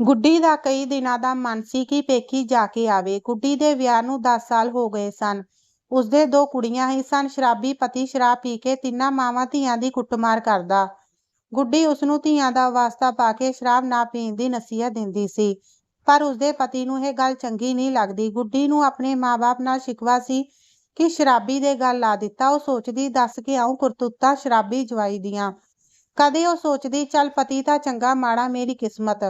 ਗੁੱਡੀ ਦਾ ਕਈ ਦਿਨਾਂ ਦਾ ਮਨ ਸੀ ਕਿ ਪੇਕੀ ਜਾ ਕੇ ਆਵੇ। ਗੁੱਡੀ ਦੇ ਵਿਆਹ ਨੂੰ 10 ਸਾਲ ਹੋ ਗਏ ਸਨ। ਉਸਦੇ ਦੋ ਕੁੜੀਆਂ ਹੀ ਸਨ। ਸ਼ਰਾਬੀ ਪਤੀ ਸ਼ਰਾਬ ਪੀ ਕੇ ਤਿੰਨਾਂ ਮਾਵਾਂ ਧੀਆਂ ਦੀ ਕੁੱਟਮਾਰ ਕਰਦਾ। ਗੁੱਡੀ ਉਸਨੂੰ ਧੀਆਂ ਦਾ ਵਾਸਤਾ ਪਾ ਕੇ ਸ਼ਰਾਬ ਨਾ ਪੀਣ ਦੀ ਨਸੀਹਤ ਦਿੰਦੀ ਸੀ। ਪਰ ਉਸਦੇ ਪਤੀ ਨੂੰ ਇਹ ਗੱਲ ਚੰਗੀ ਨਹੀਂ ਲੱਗਦੀ। ਗੁੱਡੀ ਨੂੰ ਆਪਣੇ ਮਾਂ-ਬਾਪ ਨਾਲ ਸ਼ਿਕਵਾ ਸੀ ਕਿ ਸ਼ਰਾਬੀ ਦੇ ਗੱਲ ਲਾ ਦਿੱਤਾ। ਉਹ ਸੋਚਦੀ, ਦੱਸ ਕੇ ਆਉਂ ਕਰਤੂਤਾਂ ਸ਼ਰਾਬੀ ਜਵਾਈ ਦੀਆਂ। ਕਦੇ ਉਹ ਸੋਚਦੀ, ਚੱਲ ਪਤੀ ਤਾਂ ਚੰਗਾ, ਮਾੜਾ, ਮੇਰੀ ਕਿਸਮਤ।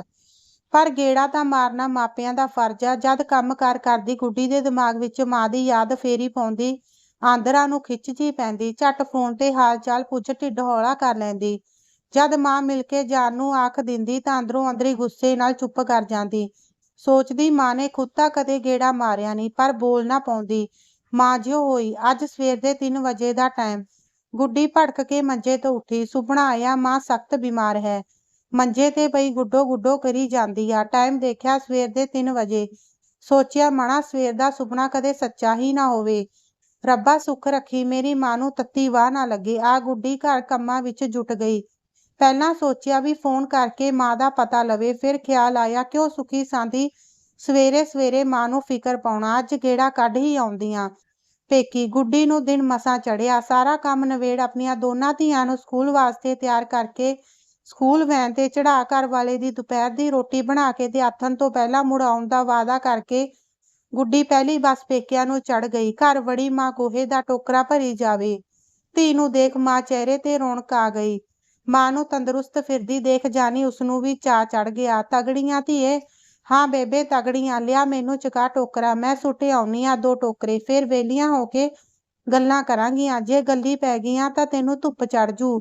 ਪਰ ਗੇੜਾ ਤਾਂ ਮਾਰਨਾ ਮਾਪਿਆਂ ਦਾ ਫਰਜ਼ ਆ। ਜਦ ਕੰਮ-ਕਾਰ ਕਰਦੀ ਗੁੱਡੀ ਦੇ ਦਿਮਾਗ ਵਿੱਚ ਮਾਂ ਦੀ ਯਾਦ ਫੇਰੀ ਪਾਉਂਦੀ, ਆਂਦਰਾਂ ਨੂੰ ਖਿੱਚ ਜੀ ਪੈਂਦੀ। ਝੱਟ ਫੋਨ 'ਤੇ ਹਾਲ-ਚਾਲ ਪੁੱਛ ਢਿੱਡ ਹੌਲਾ ਕਰ ਲੈਂਦੀ। ਜਦ ਮਾਂ ਮਿਲ ਕੇ ਜਾਨ ਨੂੰ ਆਖ ਦਿੰਦੀ ਤਾਂ ਅੰਦਰੋਂ ਅੰਦਰੀ ਗੁੱਸੇ ਨਾਲ ਚੁੱਪ ਕਰ ਜਾਂਦੀ। ਸੋਚਦੀ ਮਾਂ ਨੇ ਖੁਦ ਤਾਂ ਕਦੇ ਗੇੜਾ ਮਾਰਿਆ ਨਹੀਂ, ਪਰ ਬੋਲ ਨਾ ਪਾਉਂਦੀ। ਮਾਂ ਜਿਉਂ ਹੋਈ। ਅੱਜ ਸਵੇਰ ਦੇ ਤਿੰਨ ਵਜੇ ਦਾ ਟਾਈਮ। ਗੁੱਡੀ ਭੜਕ ਕੇ ਮੰਜੇ ਤੋਂ ਉੱਠੀ। ਸੁਪਨਾ ਆਇਆ, ਮਾਂ ਸਖ਼ਤ ਬਿਮਾਰ ਹੈ। ਮੰਜੇ 'ਤੇ ਪਈ ਗੁੱਡੋ-ਗੁੱਡੋ ਕਰੀ ਜਾਂਦੀ ਆ। ਟਾਈਮ ਦੇਖਿਆ ਸਵੇਰ ਦੇ ਤਿੰਨ ਵਜੇ। ਸੋਚਿਆ ਮਣਾ ਸਵੇਰ ਦਾ ਸੁਪਨਾ ਕਦੇ ਸੱਚਾ ਹੀ ਨਾ ਹੋਵੇ। ਰੱਬਾ ਸੁੱਖ ਰੱਖੀਂ, ਮੇਰੀ ਮਾਂ ਨੂੰ ਤੱਤੀ ਵਾਹ ਨਾ ਲੱਗੇ। ਆ ਗੁੱਡੀ ਘਰ ਕੰਮਾਂ ਵਿੱਚ ਜੁਟ ਗਈ। ਪਹਿਲਾਂ ਸੋਚਿਆ ਵੀ ਫੋਨ ਕਰਕੇ ਮਾਂ ਦਾ ਪਤਾ ਲਵੇ। ਫਿਰ ਖਿਆਲ ਆਇਆ ਕਿਉਂ ਸੁਖੀ-ਸਾਂਦੀ ਸਵੇਰੇ-ਸਵੇਰੇ ਮਾਂ ਨੂੰ ਫਿਕਰ ਪਾਉਣਾ। ਅੱਜ ਗੇੜਾ ਕੱਢ ਹੀ ਆਉਂਦੀਆਂ ਪੇਕੀ। ਗੁੱਡੀ ਨੂੰ ਦਿਨ ਮਸਾਂ ਚੜਿਆ ਸਾਰਾ ਕੰਮ ਨਵੇੜ ਆਪਣੀਆਂ ਦੋਨਾਂ ਧੀਆਂ ਨੂੰ ਸਕੂਲ ਵਾਸਤੇ ਤਿਆਰ ਕਰਕੇ ਸਕੂਲ ਵੈਨ 'ਤੇ ਚੜਾ ਘਰ ਵਾਲੇ ਦੀ ਦੁਪਹਿਰ ਦੀ ਰੋਟੀ ਬਣਾ ਕੇ ਤੇ ਆਥਣ ਤੋਂ ਪਹਿਲਾਂ ਮੁੜ ਆਉਣ ਦਾ ਵਾਅਦਾ ਕਰਕੇ ਗੁੱਡੀ ਪਹਿਲੀ ਬੱਸ ਪੇਕਿਆਂ ਨੂੰ ਚੜ ਗਈ। ਘਰ ਵੜੀ ਮਾਂ ਗੋਹੇ ਦਾ ਟੋਕਰਾ ਭਰੀ ਜਾਵੇ। ਧੀ ਨੂੰ ਦੇਖ ਮਾਂ ਚਿਹਰੇ 'ਤੇ ਰੌਣਕ ਆ ਗਈ। ਮਾਂ ਨੂੰ ਤੰਦਰੁਸਤ ਫਿਰਦੀ ਦੇਖ ਜਾਣੀ ਉਸਨੂੰ ਵੀ ਚਾਅ ਚੜ ਗਿਆ। ਤਗੜੀਆਂ ਧੀਏ? ਹਾਂ ਬੇਬੇ ਤਗੜੀਆਂ। ਲਿਆ ਮੈਨੂੰ ਚਕਾ ਟੋਕਰਾ। ਮੈਂ ਸੁੱਟ ਆਉਣੀ ਆਂ ਦੋ ਟੋਕਰੇ। ਫਿਰ ਵਿਹਲੀਆਂ ਹੋ ਕੇ ਗੱਲਾਂ ਕਰਾਂਗੀਆਂ। ਜੇ ਗੱਲੀਂ ਪੈ ਗਈਆਂ ਤਾਂ ਤੈਨੂੰ ਧੁੱਪ ਚੜ ਜੂ।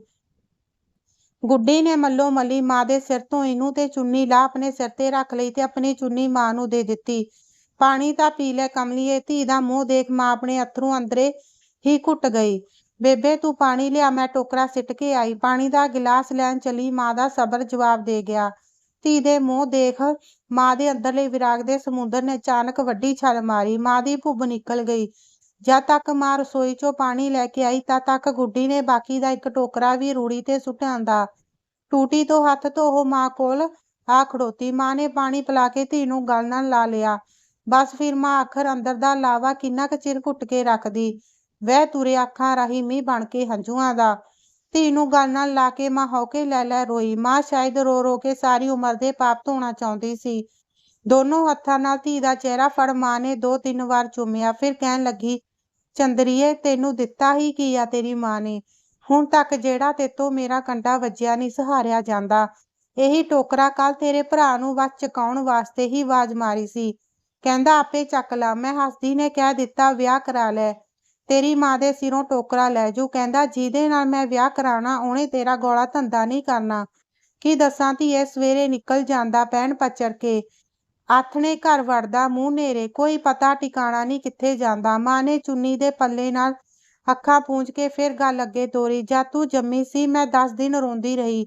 ਗੁੱਡੀ ਨੇ ਮੱਲੋ-ਮੱਲੀ ਮਾਂ ਦੇ ਸਿਰ ਤੋਂ ਇਹਨੂੰ ਤੇ ਚੁੰਨੀ ਲਾਹ ਆਪਣੇ ਸਿਰ 'ਤੇ ਰੱਖ ਲਈ ਤੇ ਆਪਣੀ ਚੁੰਨੀ ਮਾਂ ਨੂੰ ਦੇ ਦਿੱਤੀ। ਪਾਣੀ ਤਾਂ ਪੀ ਲੈ ਕਮਲੀਏ। ਧੀ ਦਾ ਮੂੰਹ ਦੇਖ ਮਾਂ ਆਪਣੇ ਅੱਥਰੂ ਅੰਦਰੇ ਹੀ ਘੁੱਟ ਗਈ। ਬੇਬੇ, ਤੂੰ ਪਾਣੀ ਲਿਆ, ਮੈਂ ਟੋਕਰਾ ਸਿੱਟ ਕੇ ਆਈ। ਪਾਣੀ ਦਾ ਗਿਲਾਸ ਲੈਣ ਚਲੀ ਮਾਂ ਦਾ ਸਬਰ ਜਵਾਬ ਦੇ ਗਿਆ। ਧੀ ਦੇ ਮੂੰਹ ਦੇਖ ਮਾਂ ਦੇ ਅੰਦਰਲੇ ਵਿਰਾਗ ਦੇ ਸਮੁੰਦਰ ਨੇ ਅਚਾਨਕ ਵੱਡੀ ਛੱਲ ਮਾਰੀ। ਮਾਂ ਦੀ ਭੁੱਬ ਨਿਕਲ ਗਈ। ਜਦ ਤੱਕ ਮਾਂ ਰਸੋਈ 'ਚੋਂ ਪਾਣੀ ਲੈ ਕੇ ਆਈ, ਤਦ ਤੱਕ ਗੁੱਡੀ ਨੇ ਬਾਕੀ ਦਾ ਇੱਕ ਟੋਕਰਾ ਵੀ ਰੂੜੀ 'ਤੇ ਸੁੱਟ ਆਂਦਾ। ਟੂਟੀ ਤੋਂ ਹੱਥ ਧੋ ਉਹ ਮਾਂ ਕੋਲ ਆ ਖੜੋਤੀ। ਮਾਂ ਨੇ ਪਾਣੀ ਪਿਲਾ ਕੇ ਧੀ ਨੂੰ ਗਲ ਨਾਲ ਲਾ ਲਿਆ। ਬਸ ਫਿਰ ਮਾਂ ਅੱਖਰ ਅੰਦਰ ਦਾ ਲਾਵਾ ਕਿੰਨਾ ਕੁ ਚਿਰ ਘੁੱਟ ਕੇ ਰੱਖਦੀ। ਵਹਿ ਤੁਰੇ ਅੱਖਾਂ ਰਾਹੀਂ ਮੀਂਹ ਬਣ ਕੇ ਹੰਝੂਆਂ ਦਾ। ਧੀ ਨੂੰ ਗਲ ਨਾਲ ਲਾ ਕੇ ਮਾਂ ਹਉਕੇ ਲੈ-ਲੈ ਰੋਈ। ਮਾਂ ਸ਼ਾਇਦ ਰੋ-ਰੋ ਕੇ ਸਾਰੀ ਉਮਰ ਦੇ ਪਾਪ ਧੋਣਾ ਚਾਹੁੰਦੀ ਸੀ। ਦੋਨੋਂ ਹੱਥਾਂ ਨਾਲ ਧੀ ਦਾ ਚਿਹਰਾ ਫੜ ਮਾਂ ਨੇ ਦੋ-ਤਿੰਨ ਵਾਰ ਚੁੰਮਿਆ। ਫਿਰ ਕਹਿਣ ਲੱਗੀ ਚੰਦਰੀਏ, ਤੈਨੂੰ ਦਿੱਤਾ ਹੀ ਕੀ ਆ ਤੇਰੀ ਮਾਂ ਨੇ। ਹੁਣ ਤੱਕ ਜਿਹੜਾ ਤੇਤੋਂ ਮੇਰਾ ਕੰਡਾ ਵੱਜਿਆ ਨਹੀਂ ਸਹਾਰਿਆ ਜਾਂਦਾ। ਇਹੀ ਟੋਕਰਾ ਕੱਲ੍ਹ ਤੇਰੇ ਭਰਾ ਨੂੰ ਵੱਸ ਚੁਕਾਉਣ ਵਾਸਤੇ ਹੀ ਆਵਾਜ਼ ਮਾਰੀ ਸੀ। ਕਹਿੰਦਾ, ਆਪੇ ਚੱਕ ਲਾ। ਮੈਂ ਹੱਸਦੀ ਨੇ ਕਹਿ ਦਿੱਤਾ, ਵਿਆਹ ਕਰਾ ਲੈ। ਤੇਰੀ ਮਾਂ ਦੇ ਸਿਰੋਂ ਟੋਕਰਾ ਲੈ ਜੂ। ਕਹਿੰਦਾ, ਜਿਹਦੇ ਨਾਲ ਮੈਂ ਵਿਆਹ ਕਰਾਉਣਾ, ਉਹਨੇ ਤੇਰਾ ਗੋਲਾ ਧੰਦਾ ਨਹੀਂ ਕਰਨਾ। ਕੀ ਦੱਸਾਂ ਧੀਏ, ਸਵੇਰੇ ਨਿਕਲ ਜਾਂਦਾ ਪੈਣ ਪੱਚਰ ਕੇ। ਆਥਣੇ ਘਰ ਵੜਦਾ ਮੂੰਹ ਨੇਰੇ। ਕੋਈ ਪਤਾ ਟਿਕਾਣਾ ਨਹੀਂ ਕਿੱਥੇ ਜਾਂਦਾ। ਮਾਂ ਨੇ ਚੁੰਨੀ ਦੇ ਪੱਲੇ ਨਾਲ ਅੱਖਾਂ ਪੂੰਝ ਕੇ ਫਿਰ ਗੱਲ ਅੱਗੇ ਤੋਰੀ। ਜਦ ਤੂੰ ਜੰਮੀ ਸੀ, ਮੈਂ ਦਸ ਦਿਨ ਰੋਂਦੀ ਰਹੀ।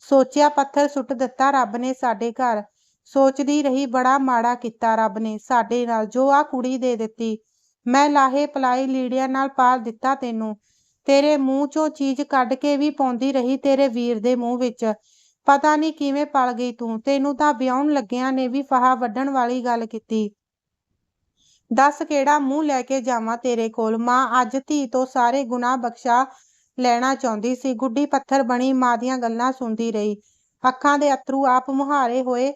ਸੋਚਿਆ ਪੱਥਰ ਸੁੱਟ ਦਿੱਤਾ ਰੱਬ ਨੇ ਸਾਡੇ ਘਰ। ਸੋਚਦੀ ਰਹੀ, ਬੜਾ ਮਾੜਾ ਕੀਤਾ ਰੱਬ ਨੇ ਸਾਡੇ ਨਾਲ, ਜੋ ਆ ਕੁੜੀ ਦੇ ਦਿੱਤੀ। ਮੈਂ ਲਾਹੇ ਪਲਾਈ ਲੀੜਿਆਂ ਨਾਲ ਪਾਲ ਦਿੱਤਾ ਤੈਨੂੰ। ਤੇਰੇ ਮੂੰਹ 'ਚੋਂ ਚੀਜ਼ ਕੱਢ ਕੇ ਵੀ ਪਾਉਂਦੀ ਰਹੀ, ਤੇਰੇ ਵੀਰ ਦੇ ਮੂੰਹ ਵਿੱਚ। ਪਤਾ ਨਹੀਂ ਕਿਵੇਂ ਪਲ ਗਈ ਤੂੰ। ਤੈਨੂੰ ਤਾਂ ਵਿਆਹੁਣ ਲੱਗਿਆਂ ਨੇ ਵੀ ਫਾਹਾ ਵੱਢਣ ਵਾਲੀ ਗੱਲ ਕੀਤੀ। ਦੱਸ ਕਿਹੜਾ ਮੂੰਹ ਲੈ ਕੇ ਜਾਵਾਂ ਤੇਰੇ ਕੋਲ। ਮਾਂ ਅੱਜ ਧੀ ਤੋਂ ਸਾਰੇ ਗੁਨਾਹ ਬਖਸ਼ਾ ਲੈਣਾ ਚਾਹੁੰਦੀ ਸੀ। ਗੁੱਡੀ ਪੱਥਰ ਬਣੀ ਮਾਂ ਦੀਆਂ ਗੱਲਾਂ ਸੁਣਦੀ ਰਹੀ। ਅੱਖਾਂ ਦੇ ਅੱਥਰੂ ਆਪ ਮੁਹਾਰੇ ਹੋਏ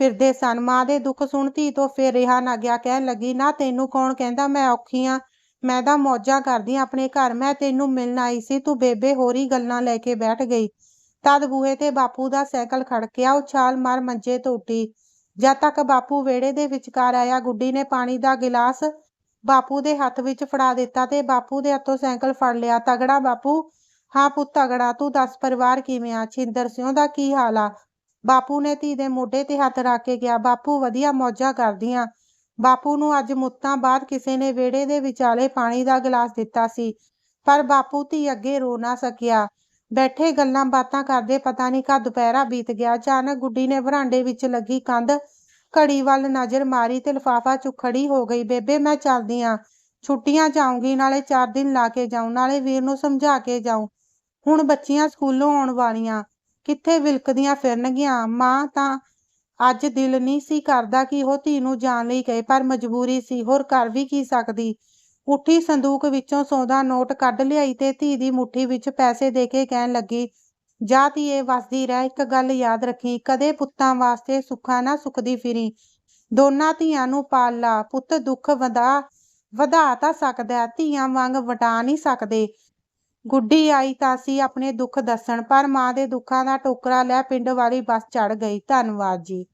ਫਿਰਦੇ ਸਨ। ਮਾਂ ਦੇ ਦੁੱਖ ਸੁਣ ਧੀ ਤੋਂ ਫਿਰ ਰਿਹਾ ਨਾ ਗਿਆ। ਕਹਿਣ ਲੱਗੀ, ਨਾ ਤੈਨੂੰ ਕੌਣ ਕਹਿੰਦਾ ਮੈਂ ਔਖੀ ਆਂ। ਮੈਂ ਤਾਂ ਮੌਜਾਂ ਕਰਦੀ ਆਂ ਆਪਣੇ ਘਰ। ਮੈਂ ਤੈਨੂੰ ਮਿਲਣ ਆਈ ਸੀ ਤੂੰ ਬੇਬੇ ਹੋਰੀਂ ਗੱਲਾਂ ਲੈ ਕੇ ਬੈਠ ਗਈ। ਤਦ ਬੂਹੇ 'ਤੇ ਬਾਪੂ ਦਾ ਸਾਈਕਲ ਖੜਕਿਆ। ਉਹ ਛਾਲ ਮਾਰ ਮੰਜੇ ਤੋਂ ਉੱਠੀ। ਜਦ ਤੱਕ ਬਾਪੂ ਵਿਹੜੇ ਦੇ ਵਿਚਕਾਰ ਆਇਆ, ਗੁੱਡੀ ਨੇ ਪਾਣੀ ਦਾ ਗਿਲਾਸ ਬਾਪੂ ਦੇ ਹੱਥ ਵਿੱਚ ਫੜਾ ਦਿੱਤਾ ਤੇ ਬਾਪੂ ਦੇ ਹੱਥੋਂ ਸਾਈਕਲ ਫੜ ਲਿਆ। ਤਗੜਾ ਬਾਪੂ? ਹਾਂ ਪੁੱਤ ਤਗੜਾ। ਤੂੰ ਦੱਸ ਪਰਿਵਾਰ ਕਿਵੇਂ ਆ? ਛਿੰਦਰ ਸਿੰਘ ਦਾ ਕੀ ਹਾਲ ਆ? ਬਾਪੂ ਨੇ ਧੀ ਦੇ ਮੋਢੇ 'ਤੇ ਹੱਥ ਰੱਖ ਕੇ ਕਿਹਾ। ਬਾਪੂ, ਵਧੀਆ ਮੌਜਾਂ ਕਰਦੀਆਂ ਬਾਪੂ ਨੂੰ ਅੱਜ ਮੁੱਤਾਂ ਬਾਅਦ ਕਿਸੇ ਨੇ ਵਿਹੜੇ ਦੇ ਵਿਚਾਲੇ ਪਾਣੀ ਦਾ ਗਿਲਾਸ ਦਿੱਤਾ ਸੀ। ਪਰ ਬਾਪੂ ਧੀ ਅੱਗੇ ਰੋ ਨਾ ਸਕਿਆ। ਬੈਠੇ ਗੱਲਾਂ ਬਾਤਾਂ ਕਰਦੇ ਪਤਾ ਨਹੀਂ ਕਦ ਦੁਪਹਿਰਾ ਬੀਤ ਗਿਆ। ਅਚਾਨਕ ਗੁੱਡੀ ਨੇ ਵਰਾਂਡੇ ਵਿੱਚ ਲੱਗੀ ਕੰਧ ਘੜੀ ਵੱਲ ਨਜ਼ਰ ਮਾਰੀ ਤੇ ਲਿਫ਼ਾਫ਼ਾ ਚੁੱਕ ਹੋ ਗਈ। ਬੇਬੇ, ਮੈਂ ਚੱਲਦੀ ਆਂ। ਛੁੱਟੀਆਂ 'ਚ ਨਾਲੇ ਚਾਰ ਦਿਨ ਲਾ ਕੇ ਜਾਊਂ। ਨਾਲੇ ਵੀਰ ਨੂੰ ਸਮਝਾ ਕੇ ਜਾਊਂ। ਹੁਣ ਬੱਚੀਆਂ ਸਕੂਲੋਂ ਆਉਣ ਵਾਲੀਆਂ। ਕਿੱਥੇ ਵਿਲਕਦੀਆਂ ਫਿਰਨਗੀਆਂ। ਮਾਂ ਤਾਂ ਅੱਜ ਦਿਲ ਨਹੀਂ ਸੀ ਕਰਦਾ ਕਿ ਉਹ ਧੀ ਨੂੰ ਜਾਣ ਲਈ ਕਹੇ, ਪਰ ਮਜਬੂਰੀ ਸੀ ਹੋਰ ਕਰ ਵੀ ਕੀ ਸਕਦੀ ਉੱਠੀ ਸੰਦੂਕ ਵਿੱਚੋਂ ਸੌਦਾ ਨੋਟ ਕੱਢ ਲਿਆਈ ਤੇ ਧੀ ਦੀ ਮੁੱਠੀ ਵਿੱਚ ਪੈਸੇ ਦੇ ਕੇ ਕਹਿਣ ਲੱਗੀ, ਜਾ ਧੀਏ ਵਸਦੀ ਰਹਿ, ਇੱਕ ਗੱਲ ਯਾਦ ਰੱਖੀ, ਕਦੇ ਪੁੱਤਾਂ ਵਾਸਤੇ ਸੁੱਖਾ ਨਾ ਸੁੱਕਦੀ ਫਿਰੀ। ਦੋਨਾਂ ਧੀਆਂ ਨੂੰ ਪਾਲ ਲਾ, ਪੁੱਤ ਦੁੱਖ ਵਧਾ ਵਧਾ ਤਾਂ ਸਕਦਾ, ਧੀਆਂ ਵਾਂਗ ਵਟਾ ਨਹੀਂ ਸਕਦੇ। ਗੁੱਡੀ ਆਈ ਤਾਂ ਸੀ ਆਪਣੇ ਦੁੱਖ ਦੱਸਣ, ਪਰ ਮਾਂ ਦੇ ਦੁੱਖਾਂ ਦਾ ਟੋਕਰਾ ਲੈ ਪਿੰਡ ਵਾਲੀ ਬੱਸ ਚੜ ਗਈ। ਧੰਨਵਾਦ ਜੀ।